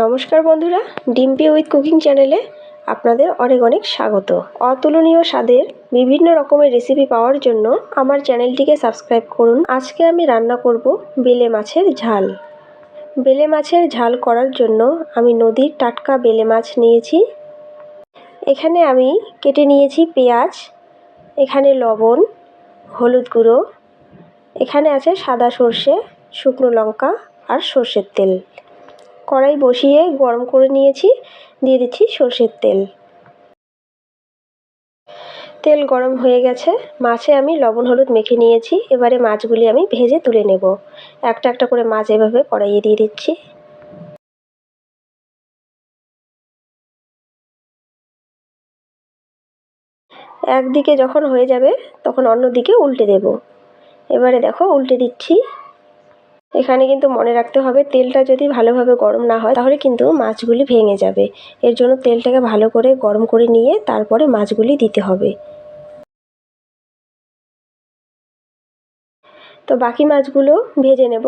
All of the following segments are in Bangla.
নমস্কার বন্ধুরা, ডিম্পি উইথ কুকিং চ্যানেলে আপনাদের অনেক অনেক স্বাগত। অতুলনীয় স্বাদের বিভিন্ন রকমের রেসিপি পাওয়ার জন্য আমার চ্যানেলটিকে সাবস্ক্রাইব করুন। আজকে আমি রান্না করব বেলে মাছের ঝাল। বেলে মাছের ঝাল করার জন্য আমি নদীর টাটকা বেলে মাছ নিয়েছি। এখানে আমি কেটে নিয়েছি পেঁয়াজ, এখানে লবণ, হলুদ গুঁড়ো, এখানে আছে সাদা সর্ষে, শুকনো লঙ্কা আর সর্ষের তেল। কড়াই বসিয়ে গরম করে নিয়েছি। দিয়ে দিচ্ছি সর্ষের তেল। তেল গরম হয়ে গেছে। মাছে আমি লবণ, হলুদ মেখে নিয়েছি। এবারে মাছগুলি আমি ভেজে তুলে নেব। একটা একটা করে মাছ এভাবে কড়াইয়ে দিয়ে দিচ্ছি। একদিকে যখন হয়ে যাবে, তখন অন্য দিকে উল্টে দেব। এবারে দেখো, উল্টে দিচ্ছি। এখানে কিন্তু মনে রাখতে হবে তেলটা যদি ভালোভাবে গরম না হয়, তাহলে কিন্তু মাছগুলি ভেঙে যাবে। এর জন্য তেলটাকে ভালো করে গরম করে নিয়ে তারপরে মাছগুলি দিতে হবে। তো বাকি মাছগুলো ভেজে নেব।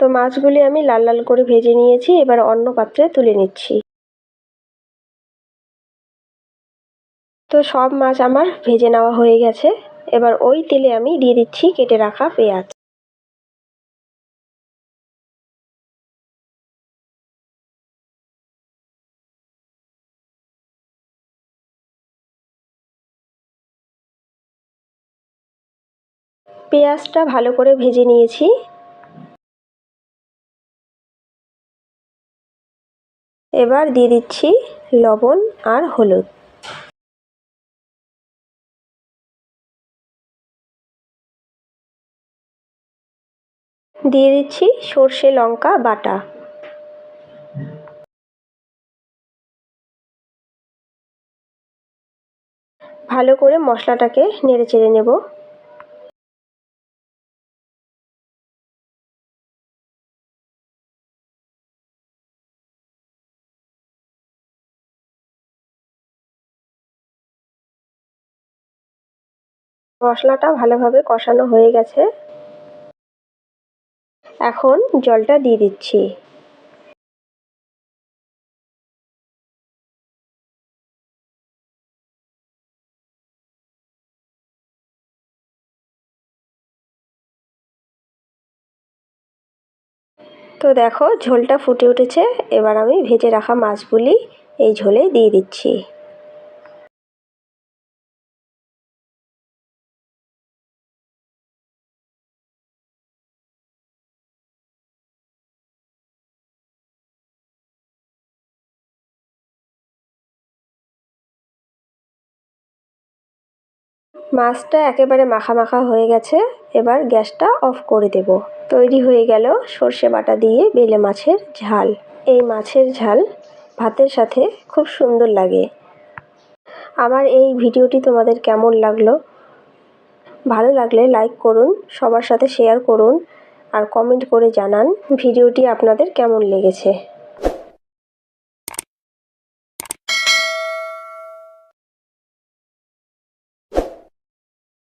তো মাছগুলি আমি লাল লাল করে ভেজে নিয়েছি, এবার অন্য পাত্রে তুলে নিচ্ছি। তো সব মাছ আমার ভেজে নেওয়া হয়ে গেছে। এবার ওই তেলে আমি দিয়ে দিচ্ছি কেটে রাখা পেঁয়াজ। পেঁয়াজটা ভালো করে ভেজে নিয়েছি। এবার দিয়ে দিচ্ছি লবণ আর হলুদ। দিয়ে দিচ্ছি সর্ষে লঙ্কা বাটা। ভালো করে মশলাটাকে নেড়ে চেড়ে নেব। মশলাটা ভালোভাবে কষানো হয়ে গেছে। এখন জলটা দিয়ে দিচ্ছি। তো দেখো ঝোলটা ফুটে উঠেছে। এবার আমি ভেজে রাখা মাছগুলি এই ঝোলে দিয়ে দিচ্ছি। মাছটা একেবারে মাখা মাখা হয়ে গেছে। এবার গ্যাসটা অফ করে দেব। তৈরি হয়ে গেল সর্ষে বাটা দিয়ে বেলে মাছের ঝাল। এই মাছের ঝাল ভাতের সাথে খুব সুন্দর লাগে। আমার এই ভিডিওটি তোমাদের কেমন লাগল? ভালো লাগলে লাইক করুন, সবার সাথে শেয়ার করুন, আর কমেন্ট করে জানান ভিডিওটি আপনাদের কেমন লেগেছে।